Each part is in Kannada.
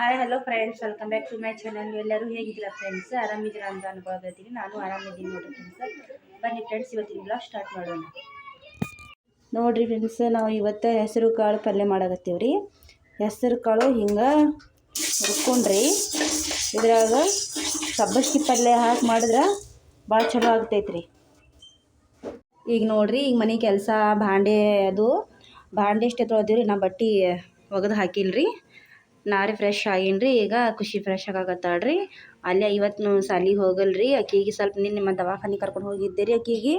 Hi hello friends welcome back to my channel ಎಲ್ಲರೂ ಹೇಗಿದ್ದೀರಾ ಫ್ರೆಂಡ್ಸ್ ಆರಾಮಿದ್ದೀರಾ ಅಂತ ಅನ್ಕೊಳ್ತೀನಿ ನಾನು ಆರಾಮಿದ್ದೀನಿ ನೋಡಿರಿ ಫ್ರೆಂಡ್ಸ್ ಬನ್ನಿ ಫ್ರೆಂಡ್ಸ್ ಇವತ್ತಿನ ಬ್ಲಾಗ್ ಸ್ಟಾರ್ಟ್ ಮಾಡೋಣ. ನೋಡಿರಿ ಫ್ರೆಂಡ್ಸ್ ನಾವು ಇವತ್ತು ಹೆಸರು ಕಾಳು ಪಲ್ಯ ಮಾಡಾಕತ್ತೀವಿ ರೀ ಹೆಸರು ಕಾಳು ಹಿಂಗೆ ಹುರ್ಕೊಂಡ್ರಿ ಇದ್ರಾಗ ಸಬ್ಬಸ್ಗಿ ಪಲ್ಯ ಹಾಕಿ ಮಾಡಿದ್ರೆ ಭಾಳ ಚಲೋ ಆಗ್ತೈತ್ರಿ. ಈಗ ನೋಡಿರಿ, ಈಗ ಮನೆ ಕೆಲಸ, ಭಾಂಡೆ ಅದು. ಭಾಂಡೆ ಎಷ್ಟೇ ರೀ ನಾ ಬಟ್ಟೆ ಒಗೆದು ಹಾಕಿಲ್ರಿ. ನಾರೇ ಫ್ರೆಶ್ ಆಗೀನಿ ಈಗ ಖುಷಿ ಫ್ರೆಶ್ ಆಗಾಕತ್ತಾಳ್ರಿ ಅಲ್ಲೇ ಇವತ್ತು ಸಾಲಿಗೆ ಹೋಗಲ್ರಿ ಆಕಿಗೆ ಸ್ವಲ್ಪ ನಿನ್ನ ನಿಮ್ಮ ದವಾಖಾನೆ ಕರ್ಕೊಂಡು ಹೋಗಿದ್ದೆ ರೀ ಆಕೆಗೆ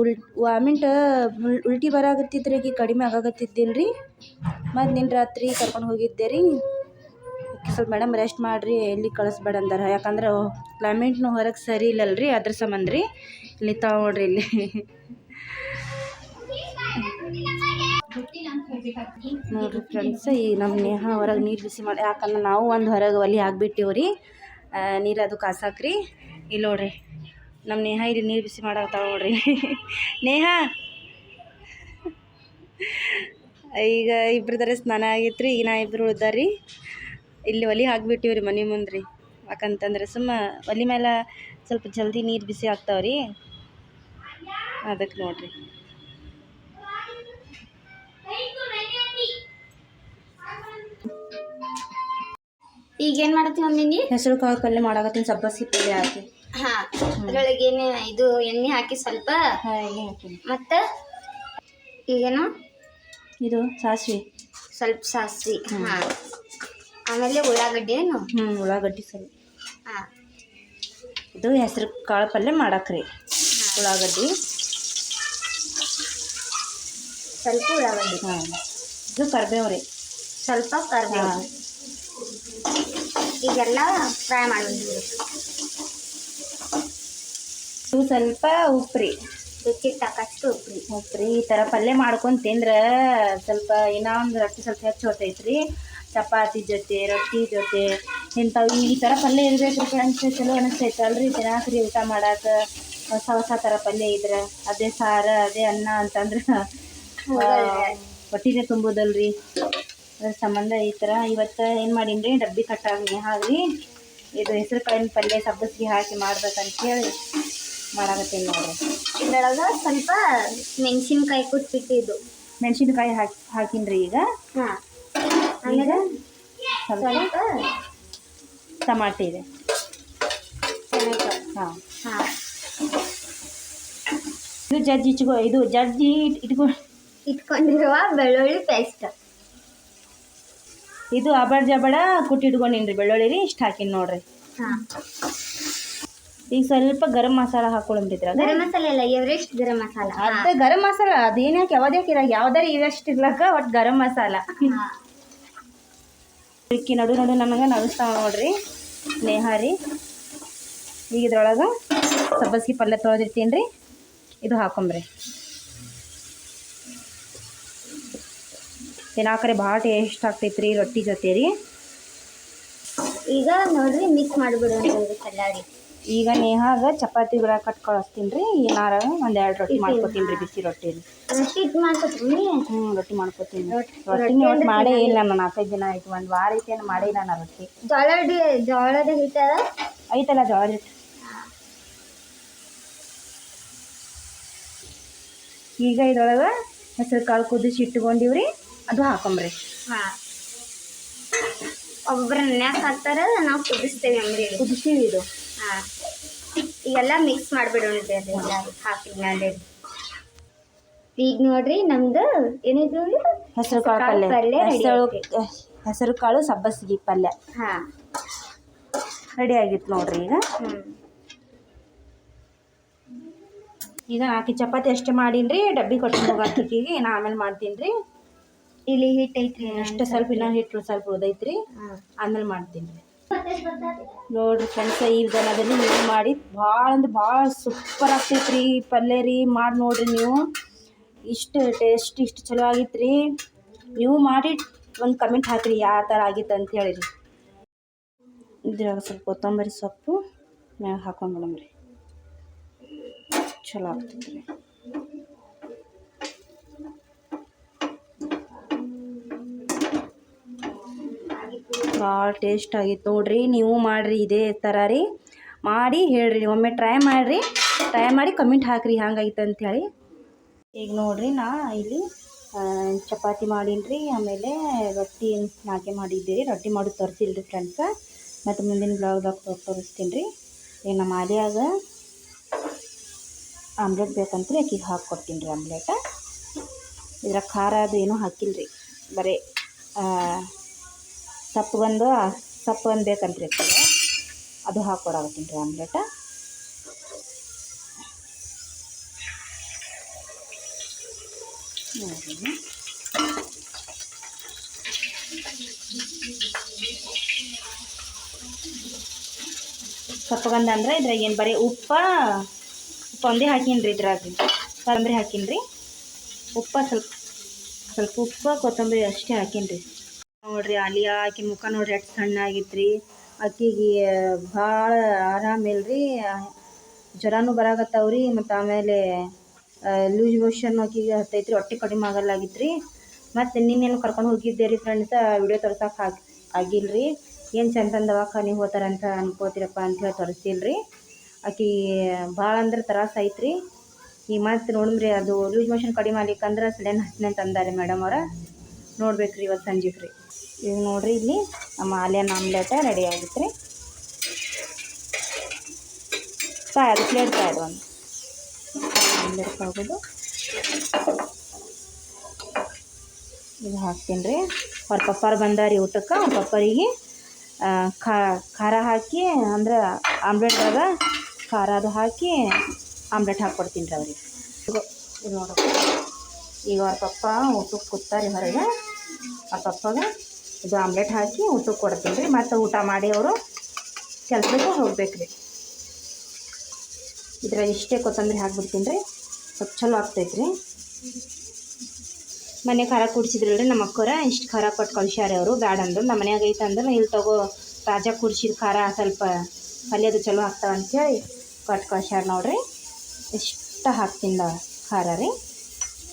ಉಲ್ ವಾಮಿಂಟ ಉಲ್ಟಿ ಬರಾಕತ್ತಿತ್ತು ರೀ ಆಕೆ ಕಡಿಮೆ ಆಗಾಕತ್ತಿದ್ದಿಲ್ಲ ರೀ ಮತ್ತು ನಿನ್ನ ರಾತ್ರಿ ಕರ್ಕೊಂಡು ಹೋಗಿದ್ದೆ ರೀ ಸ್ವಲ್ಪ ಮೇಡಮ್ ರೆಸ್ಟ್ ಮಾಡಿರಿ, ಎಲ್ಲಿ ಕಳಿಸ್ಬೇಡ ಅಂದಾರ. ಯಾಕಂದ್ರೆ ಕ್ಲೈಮೇಟ್ನು ಹೊರಗೆ ಸರಿ ಇಲ್ಲಲ್ಲ ರೀ ಅದ್ರ ಸಂಬಂಧ ರೀ ಇಲ್ಲಿ ತಾವು ಇಲ್ಲಿ. ನೋಡ್ರಿ ಫ್ರೆಂಡ್ಸ್ ಈ ನಮ್ಮ ನೇಹ ಹೊರಗೆ ನೀರು ಬಿಸಿ ಮಾಡಿ ಯಾಕಂದ್ರೆ ನಾವು ಒಂದು ಹೊರಗೆ ಒಲಿ ಹಾಕ್ಬಿಟ್ಟಿವಿ ರೀ ನೀರು ಅದು ಕಾಸಾಕ್ರಿ. ಇಲ್ಲಿ ನೋಡ್ರಿ ನಮ್ಮ ನೇಹ ಇಲ್ಲಿ ನೀರು ಬಿಸಿ ಮಾಡಾಕ್ತಾವ ನೋಡ್ರಿ. ನೇಹ! ಈಗ ಇಬ್ರದಾರೆ ಸ್ನಾನ ಆಗಿತ್ರಿ ರೀ ಈಗ ನಾ ಇಬ್ರು ಉಳ್ದಾರಿ ಇಲ್ಲಿ ಒಲಿ ಹಾಕ್ಬಿಟ್ಟಿವಿ ರೀ ಮನೆ ಮುಂದೆ ರೀ ಯಾಕಂತಂದ್ರೆ ಸುಮ್ಮ ಒಲಿ ಮೇಲೆ ಸ್ವಲ್ಪ ಜಲ್ದಿ ನೀರು ಬಿಸಿ ಆಗ್ತಾವ ರೀ ಅದಕ್ಕೆ ನೋಡ್ರಿ. ಈಗ ಏನ್ ಮಾಡತ್ತಿ ಮಮ್ಮಿ ಹೆಸರು ಕಾಳು ಪಲ್ಯ ಮಾಡಾಕತ್ತೀನಿ ಸಬ್ಬಸ್ಗಿ ಪಲ್ಯ ಹಾಕಿ. ಹಾ ಅದ್ರೊಳಗೆ ಏನೇ ಇದು ಎಣ್ಣೆ ಹಾಕಿ ಸ್ವಲ್ಪ. ಹಾಕೀನಿ ಮತ್ತ? ಈಗೇನು? ಇದು ಸಾಸಿವೆ. ಸ್ವಲ್ಪ ಸಾಸ್ವಿ. ಹಾ. ಆಮೇಲೆ ಉಳ್ಳಾಗಡ್ಡಿ ಏನು? ಹ್ಞೂ ಉಳ್ಳಾಗಡ್ಡಿ ಸ್ವಲ್ಪ. ಹಾಂ. ಇದು ಹೆಸರು ಕಾಳು ಪಲ್ಯ ಮಾಡಾಕ್ರಿ. ಉಳ್ಳಾಗಡ್ಡಿ. ಸ್ವಲ್ಪ ಉಳ್ಳಾಗಡ್ಡಿ. ಹಾಂ ಇದು ಕರ್ಬೇವು ರೀ ಸ್ವಲ್ಪ ಕರಿಬೇವು ಈಗೆಲ್ಲ ಫ್ರೈ ಮಾಡ್ಬಿಡ್ತೀವಿ ಇವು ಸ್ವಲ್ಪ ಉಪ್ರಿ. ರೀ ರುಚಿ ತಕ್ಕಷ್ಟು ಉಪ್ಪು ರೀ ಉಪ್ಪು ರೀ ಈ ಥರ ಪಲ್ಯ ಮಾಡ್ಕೊಂಡು ತಿಂದ್ರೆ ಸ್ವಲ್ಪ ಏನೋ ಒಂದು ರೊಟ್ಟಿ ಸ್ವಲ್ಪ ಹೆಚ್ಚು ಹೊತ್ತೈತ್ರಿ ಚಪಾತಿ ಜೊತೆ ರೊಟ್ಟಿ ಜೊತೆ ಇಂಥವು ಈ ಥರ ಪಲ್ಯ ಇರಬೇಕು ಫ್ರೆಂಡ್ಸ್. ಚಲೋ ಅನಿಸ್ತೈತೆ ಅಲ್ರಿ ತಿನ್ನಾಕ್ರಿ ಊಟ ಮಾಡಕ್ಕೆ ಹೊಸ ಹೊಸ ಥರ ಪಲ್ಯ ಇದ್ರೆ. ಅದೇ ಸಾರು ಅದೇ ಅನ್ನ ಅಂತಂದ್ರೆ ಹೊಟ್ಟಿನೇ ತುಂಬೋದಲ್ರಿ. ಅದ್ರ ಸಂಬಂಧ ಈ ಥರ ಇವತ್ತು ಏನು ಮಾಡೀನಿ ರೀ ಡಬ್ಬಿ ಕಟ್ಟಾಗಿ ಹಾಕಿ ಇದು ಹೆಸರು ಕಾಳಿನ ಪಲ್ಯ ಸಬ್ಬಸಿಗೆ ಹಾಕಿ ಮಾಡ್ಬೇಕಂತೇಳಿ ಮಾಡಾಕತ್ತೀನಿ ನೋಡ್ರಿ. ಇದ್ರಾಗ ಸ್ವಲ್ಪ ಮೆಣಸಿನ್ಕಾಯಿ ಕುಟ್ಬಿಟ್ಟಿದ್ದು. ಮೆಣಸಿನ್ಕಾಯಿ ಹಾಕಿ ಹಾಕಿನ್ರಿ ಈಗ. ಹಾಂ. ಆಮೇಲೆ ಸ್ವಲ್ಪ ಟಮಾಟೆ ಇದೆ. ಟೊಮೆಟೊ. ಹಾಂ. ಹಾ. ಇದು ಜಜ್ಜಿ ಇಚ್ಕೊ ಇದು ಜಜ್ಜಿ ಇಟ್ ಇಟ್ಕೊ ಇಟ್ಕೊಂಡಿರುವ ಬೆಳ್ಳುಳ್ಳಿ ಪೇಸ್ಟ್. ಇದು ಅಬಡ್ ಜಬಡ ಕುಟ್ಟಿ ಇಟ್ಕೊಂಡಿನ್ರಿ ಬೆಳ್ಳುಳ್ಳಿ ರೀ ಇಷ್ಟು ಹಾಕಿನಿ ನೋಡ್ರಿ. ಈಗ ಸ್ವಲ್ಪ ಗರಂ ಮಸಾಲ ಹಾಕೊಳ್ಳಂಬ್ರಿ ಇದ್ರಾಗ ಗರಂ ಮಸಾಲೆ ಅಲ್ಲ ಎವರೆಸ್ಟ್ ಗರಂ ಮಸಾಲ? ಅದ ಗರಂ ಮಸಾಲ ಅದೇನ್ ಯಾಕೆ ಯಾವ್ದ್ಯಾಕೆ ಇರಾಗ ಯಾವ್ದಾರ ಇವಷ್ಟು ಇರ್ಲಕ್ಕ ಒಟ್ಟು ಗರಂ ಮಸಾಲ. ಇಕ್ಕಿ ನಡು ನಡು ನಮಗೆ ನಗಸ್ತಾವ ನೋಡ್ರಿ ನೇಹಾರಿ ಈಗ ಇದ್ರೊಳಗೆ ಸಬ್ಬಸ್ಗಿ ಪಲ್ಯ ತೊಳೆದಿರ್ತೀನಿ ರೀ ಇದು ಹಾಕೊಂಬ್ರಿ. ತಿನ್ನಾಕರೆ ಭಾಳ ಟೇಸ್ಟ್ ಆಗ್ತೈತೆ ರೀ ರೊಟ್ಟಿ ಜೊತೆ ರೀ ಈಗ ನೋಡ್ರಿ ಮಿಕ್ಸ್ ಮಾಡಿಬಿಡೋಣ ಕಲ್ಲಾಡಿ ಈಗ ನೇಹಾಗ ಚಪಾತಿ ಬಿಡ ಕಟ್ ಕಳಿಸ್ತೀನಿ ರೀ ಏನಾರ ಒಂದೆರಡು ಎರಡು ರೊಟ್ಟಿ ಮಾಡ್ಕೊತೀನಿ ರೀ ಬಿಸಿ ರೊಟ್ಟಿ ರೊಟ್ಟಿ ಮಾಡ್ಕೊತೀನಿ ಹ್ಞೂ ರೊಟ್ಟಿ ಮಾಡ್ಕೊತೀನಿ ರೊಟ್ಟಿ- ಒಟ್ಟು ಮಾಡೇ ಇಲ್ಲ ನಾನು ನಾಲ್ಕೈದು ದಿನ ಆಯ್ತು ಒಂದು ವಾರ ಐತೆ ಏನು ಮಾಡೇ ಇಲ್ಲ ನಾನು ರೊಟ್ಟಿ. ಜೋಳದ ಜೋಳದ ಹಿಟ್ಟದ ಐತಲ್ಲ ಜೋಳದ ಹಿಟ್ಟು ಈಗ ಇದ್ರೊಳಗೆ ಹೆಸರು ಕಾಳು ಕುದಿಸಿ ಇಟ್ಕೊಂಡಿವ್ರಿ. ಅದು ಹಾಕೊಂಬ್ರಿ. ಹಾ. ಒಬ್ಬೊಬ್ರು ನೆನ್ಯಾಕ ಹಾಕ್ತಾರ ನಾವು ಕುದಿಸ್ತೇವೆ ಅಂಬ್ರಿ ಕುದಿಸ್ತೀವಿ ಇದು. ಹಾ. ಈಗೆಲ್ಲ ಮಿಕ್ಸ್ ಮಾಡಿಬಿಡೋಣ ಅದೆಲ್ಲ ಹಾಕಿ ಮೇಲೆ. ಈಗ ನೋಡ್ರಿ ನಮ್ದು ಏನಿದ್ರು ಹೆಸರು ಕಾಳು ಪಲ್ಯ. ಹೆಸರು ಹೆಸರು ಕಾಳು ಸಬ್ಬಸಿಗೆ ಪಲ್ಯ. ಹಾ. ರೆಡಿ ಆಗಿತ್ತು ನೋಡ್ರಿ ಈಗ. ಹ್ಮ್. ಈಗ ಹಾಕಿ ಚಪಾತಿ ಅಷ್ಟೇ ಮಾಡೀನಿ ರೀ ಡಬ್ಬಿ ಕೊಟ್ಟು ಹೋಗಿ ನಾ ಆಮೇಲೆ ಮಾಡ್ತೀನಿ ರೀ. ಇಲ್ಲಿ ಹಿಟ್ ಐತ್ರಿ ಅಷ್ಟು ಸ್ವಲ್ಪ ಇನ್ನೊಂದು ಹಿಟ್ಟು ಸ್ವಲ್ಪ ಉದೈತ್ರಿ ಆಮೇಲೆ ಮಾಡ್ತೀನಿ. ನೋಡ್ರಿ ಫ್ರೆಂಡ್ಸ್ ಈ ವಿಧಾನದಲ್ಲಿ ನೀವು ಮಾಡಿ ಭಾಳ ಅಂದ್ರೆ ಭಾಳ ಸೂಪರ್ ಆಗ್ತೈತೆ ರೀ ಪಲ್ಯ ರೀ. ಮಾಡಿ ನೋಡ್ರಿ ನೀವು. ಇಷ್ಟು ಟೇಸ್ಟ್ ಇಷ್ಟು ಚಲೋ ಆಗಿತ್ತು ರೀ ನೀವು ಮಾಡಿ ಒಂದು ಕಮೆಂಟ್ ಹಾಕಿರಿ ಯಾವ ಥರ ಆಗಿತ್ತು ಅಂತ ಹೇಳಿರಿ. ಇದ್ರಾಗ ಸ್ವಲ್ಪ ಕೊತ್ತಂಬರಿ ಸೊಪ್ಪು ಮ್ಯಾಗ ಹಾಕೊಂಡ್ಬಿಡಮ್ರಿ ಚಲೋ ಆಗ್ತೈತೆ ರೀ ಭಾಳ ಟೇಸ್ಟ್ ಆಗಿತ್ತು. ನೋಡ್ರಿ, ನೀವು ಮಾಡಿರಿ, ಇದೇ ಥರ ರೀ. ಮಾಡಿ ಹೇಳ್ರಿ ಒಮ್ಮೆ ಟ್ರೈ ಮಾಡಿರಿ. ಟ್ರೈ ಮಾಡಿ ಕಮೆಂಟ್ ಹಾಕಿರಿ ಹಂಗಾಗಿತ್ತು ಅಂಥೇಳಿ ಈಗ ನೋಡ್ರಿ, ನಾ ಇಲ್ಲಿ ಚಪಾತಿ ಮಾಡೀನಿ ರೀ ಆಮೇಲೆ ರೊಟ್ಟಿ ನಾಲ್ಕೆ ಮಾಡಿದ್ದೀರಿ? ರೊಟ್ಟಿ ಮಾಡಿ ತೋರಿಸಿಲ್ಲ ರೀ ಫ್ರೆಂಡ್ಸ ಮತ್ತು ಮುಂದಿನ ಬ್ಲಾಗ್ದಾಗ ತೋರಿಸ್ತೀನಿ ರೀ. ಈಗ ನಮ್ಮ ಆಲಿಯಾಗ ಆಮ್ಲೆಟ್ ಬೇಕಂತ ರೀ ಆಕಿಗೆ ಹಾಕ್ಕೊಡ್ತೀನಿ ರೀ ಆಮ್ಲೆಟ ಇದ್ರಾಗ ಖಾರ ಅದು ಏನೂ ಹಾಕಿಲ್ಲ ರೀ ಬರೀ ಸಪ್ಪು ಒಂದು ಸಪ್ಪು ಒಂದು ಬೇಕಂತ್ರಿ ಅದಕ್ಕೆ ಅದು ಹಾಕ್ಕೊಡಾಕತ್ತೀನಿ ರೀ ಆಮ್ಲೆಟ. ಸಪ್ಪಗಂದ ಅಂದ್ರೆ ಇದ್ರಾಗ ಏನು ಬರೀ ಉಪ್ಪ, ಉಪ್ಪು ಒಂದೇ ಹಾಕೀನಿ ರೀ ಇದ್ರಾಗ ಕೊತ್ತಂಬರಿ ಹಾಕೀನಿ ರೀ ಉಪ್ಪ ಸ್ವಲ್ಪ ಸ್ವಲ್ಪ ಉಪ್ಪು, ಕೊತ್ತಂಬರಿ ಅಷ್ಟೇ ಹಾಕೀನಿ ರೀ ನೋಡ್ರಿ ಅಲಿಯಾ ಆಕಿ ಮುಖ ನೋಡ್ರಿ ಎಷ್ಟು ಸಣ್ಣ ಆಗಿತ್ತು ರೀ ಆಕಿಗೆ ಭಾಳ ಆರಾಮಿಲ್ರಿ ಜ್ವರನೂ ಬರಾಕತ್ತಾವ್ರಿ ಮತ್ತು ಆಮೇಲೆ ಲೂಸ್ ಮೋಷನ್ ಆಕಿಗೆ ಹತ್ತೈತ್ರಿ, ಹೊಟ್ಟೆ ಕಡಿಮೆ ಆಗಲ್ಲಾಗಿತ್ರಿ. ಮತ್ತು ನಿನ್ನೇನು ಕರ್ಕೊಂಡು ಹೋಗಿದ್ದೆ ರೀ ಫ್ರೆಂಡ್ಸ ವಿಡಿಯೋ ತೋರ್ಸಕ್ಕೆ ಆಗಿ ಆಗಿಲ್ಲ ರೀ ಏನು ಚಂದ ದವಾಖಾನಿಗೆ ಹೋತಾರಂತ ಅನ್ಕೋತೀರಪ್ಪ ಅಂತ ಹೇಳಿ ತೋರಿಸಿಲ್ಲ ರೀ ಆಕಿ ಭಾಳ ಅಂದ್ರೆ ತ್ರಾಸ ಐತ್ರಿ. ಈಗ ಮತ್ತೆ ನೋಡಿದ್ರಿ ಅದು ಲೂಸ್ ಮೋಷನ್ ಕಡಿಮೆ ಆಗ್ಲಿಕ್ಕಂದ್ರೆ ಸಡನ್ ಹಚ್ಚಿನ ಅಂತ ಅಂದಾರೆ ಮೇಡಮ್ ಅವ್ರ. ನೋಡ್ಬೇಕು ರೀ ಇವತ್ತು ಸಂಜೆಗೆ ರೀ ಈಗ ನೋಡಿರಿ ಇಲ್ಲಿ ನಮ್ಮ ಆಲಿಯನ್ ಆಮ್ಲೆಟ ರೆಡಿ ಆಗಿತ್ತು ರೀ ಕಾಯದು ಪ್ಲೇಟ್ ಕಾಯದು ಒಂದು. ಆಮ್ಲೆಟ್ ಇದು. ಹಾಕ್ತೀನಿ ರೀ. ಅವ್ರ ಪಪ್ಪಾರು ಬಂದಾರಿ ಊಟಕ್ಕೆ. ಅವ್ರ ಪಪ್ಪರಿಗೆ ಖಾರ ಹಾಕಿ, ಅಂದ್ರೆ ಆಮ್ಲೆಟ್ದಾಗ ಖಾರ ಅದು ಹಾಕಿ ಆಮ್ಲೆಟ್ ಹಾಕ್ಕೊಡ್ತೀನಿ ರೀ ಅವ್ರಿಗೆ. ಇದು ಈಗ ಅವ್ರ ಪಪ್ಪ ಊಟಕ್ಕೆ ಕೂತಾರೆ ಹೊರಗೆ. ಅವ್ರ ಪಪ್ಪಗೆ ಇದು ಆಮ್ಲೆಟ್ ಹಾಕಿ ಊಟಕ್ಕೆ ಕೊಡ್ತೀನಿ ರೀ. ಮತ್ತು ಊಟ ಮಾಡಿ ಅವರು ಕೆಲಸಕ್ಕೆ ಹೋಗ್ಬೇಕು ರೀ ಇದ್ರಾಗ ಇಷ್ಟೇ ಕೊತ್ತಂಬರಿ ಹಾಕ್ಬಿಡ್ತೀನಿ ರೀ. ಸ್ವಲ್ಪ ಚಲೋ ಆಗ್ತೈತೆ ರೀ. ಮನೆ ಖಾರ ಕುಡ್ಸಿದ್ರಲ್ರಿ ನಮ್ಮ ಅಕ್ಕೋರ. ಇಷ್ಟು ಖಾರ ಕೊಟ್ಟು ಕಳ್ಸ್ಯಾರ ಅವರು. ಬ್ಯಾಡ ಅಂದ್ರು. ನಮ್ಮ ಮನ್ಯಾಗ ಐತೆ ಅಂದ್ರೆ. ಇಲ್ಲಿ ತಗೋ ತಾಜಾ ಕುಡ್ಸಿದ ಖಾರ ಸ್ವಲ್ಪ ಪಲ್ಯದು ಚಲೋ ಆಗ್ತಾವ ಹೇಳಿ ಕೊಟ್ಟು ಕಳ್ಸ್ಯಾರ ನೋಡ್ರಿ. ಇಷ್ಟು ಹಾಕ್ತೀನಿ ಖಾರ ರೀ.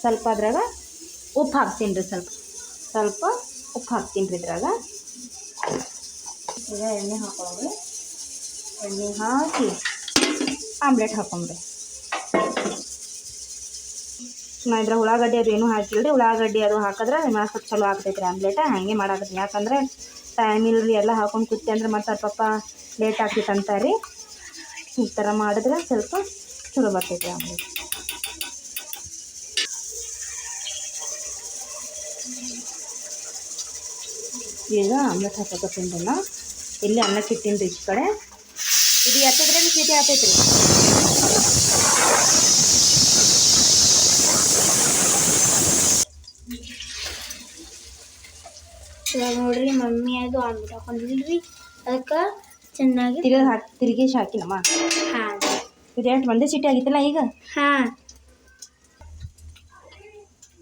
ಸ್ವಲ್ಪ ಅದ್ರಾಗ ಉಪ್ಪು ಹಾಕ್ತೀನಿ ರೀ ಸ್ವಲ್ಪ. ಸ್ವಲ್ಪ ಉಪ್ಪು ಹಾಕ್ತೀನಿ ರೀ ಇದ್ರಾಗ. ಈಗ ಎಣ್ಣೆ ಹಾಕೊಂಡ್ರಿ ಎಣ್ಣೆ ಹಾಕಿ ಆಮ್ಲೆಟ್ ಹಾಕೊಂಬ್ರಿ ನಾ ಇದ್ರ ಉಳ್ಳಾಗಡ್ಡಿ ಅದು ಏನೂ ಹಾಕಿಲ್ಲ ರೀ ಉಳ್ಳಾಗಡ್ಡಿ ಅದು ಹಾಕಿದ್ರೆ ನಿಮ್ಮ ಸ್ವಲ್ಪ ಚಲೋ ಆಗ್ತೈತೆ ರೀ ಆಮ್ಲೆಟ, ಹಾಗೆ ಮಾಡಾಕತ್ತೀನಿ ಯಾಕಂದ್ರೆ ಟೈಮ್ ಇಲ್ಲ ರೀ ಎಲ್ಲ ಹಾಕೊಂಡು ಕುತ್ತಿ ಅಂದ್ರೆ ಮತ್ತೆ ಪಪ್ಪ ಲೇಟ್ ಆಗ್ತೈತೆ ಅಂತಾರೆ ರೀ ಈ ಥರ ಮಾಡಿದ್ರೆ ಸ್ವಲ್ಪ ಚಲೋ ಬರ್ತೈತೆ ಆಮ್ಲೆಟ್. ಈಗ ಆಮ್ಲೆಟ್ ಹಾಕೋಕತ್ತೀನಿ ರೀ ನಾ ಇಲ್ಲಿ ಅನ್ನಕ್ಕೆ ಇಟ್ಟಿನಿ ರೀ ಈ ಕಡೆ. ಇದು ಎತ್ತದ್ರೆ ಸೀಟಿ ಆಗ್ತೈತೆ ರೀ ಇವಾಗ ನೋಡ್ರಿ ಮಮ್ಮಿ ಅದು ಆಮ್ಲೆಟ್ ಹಾಕೊಂಡಿಲ್ರಿ ಅದಕ್ಕೆ ಚೆನ್ನಾಗಿ ತಿರುಗಿ ಹಾಕಿ ತಿರುಗಿ ಹಾಕಿನಮ್ಮ ಹಾಂ. ಇದು ಎಂಟು ಒಂದೇ ಸೀಟಿ ಆಗಿತ್ತಲ್ಲ ಈಗ? ಹಾಂ.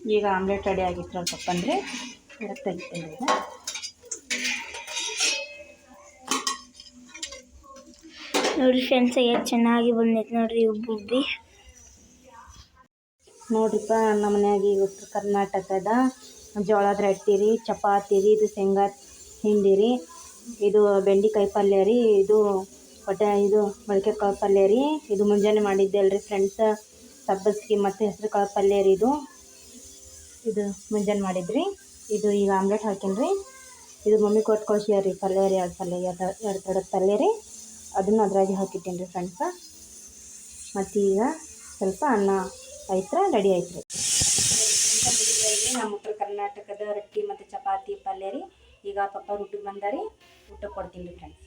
ಈಗ ಆಮ್ಲೆಟ್ ರೆಡಿ ಆಗಿತ್ತು ಸ್ವಲ್ಪ ಅಂದರೆ ತೆಗಿತೀನಿ ಈಗ ನೋಡ್ರಿ ಫ್ರೆಂಡ್ಸ್ ಎಷ್ಟು ಚೆನ್ನಾಗಿ ಬಂದೈತೆ ನೋಡ್ರಿ ಉಬ್ಬಿ ನೋಡ್ರಿಪ್ಪ ನಮ್ಮ ಮನ್ಯಾಗ ಈಗ ಉತ್ತರ ಕರ್ನಾಟಕದ ಜೋಳದ ರೊಟ್ಟಿ ರೀ, ಚಪಾತಿ ರೀ, ಇದು ಶೇಂಗಾ ಹಿಂಡಿ ರೀ, ಇದು ಬೆಂಡೆಕಾಯಿ ಪಲ್ಯ ರೀ, ಇದು ಹೊಟ್ಟೆ, ಇದು ಮೊಳಕೆ ಕಾಳು ಪಲ್ಯ ರೀ, ಇದು ಮುಂಜಾನೆ ಮಾಡಿದ್ದೆ ಅಲ್ರಿ ಫ್ರೆಂಡ್ಸ್ ಸಬ್ಬಸ್ಗೆ ಮತ್ತು ಹೆಸರು ಕಾಳು ಪಲ್ಯ ರೀ ಇದು. ಇದು ಮುಂಜಾನೆ ಮಾಡಿದ್ರಿ, ಇದು ಈಗ ಆಮ್ಲೆಟ್ ಹಾಕೀನಿ ರೀ ಇದು ಮಮ್ಮಿ ಕೊಟ್ಟು ಕಳ್ಸ್ಯಾರ ರೀ ಪಲ್ಯ ರೀ, ಎರಡು ಪಲ್ಯ ಎರಡು ಎರಡು ಪಲ್ಯ ರೀ. ಅದನ್ನು ಅದ್ರಾಗೆ ಹಾಕಿಟ್ಟೀನಿ ರೀ ಫ್ರೆಂಡ್ಸ. ಮತ್ತು ಈಗ ಸ್ವಲ್ಪ ಅನ್ನ ಐತ್ರ ರೆಡಿ ಆಯ್ತು ರೀ ನಮ್ಮ ಉತ್ತರ ಕರ್ನಾಟಕದ ರೊಟ್ಟಿ ಮತ್ತು ಚಪಾತಿ ಪಲ್ಯ ರೀ. ಈಗ ಪಪ್ಪ ಊಟಕ್ಕೆ ಬಂದಾರಿ. ಊಟ ಕೊಡ್ತೀನಿ ರೀ ಫ್ರೆಂಡ್ಸ್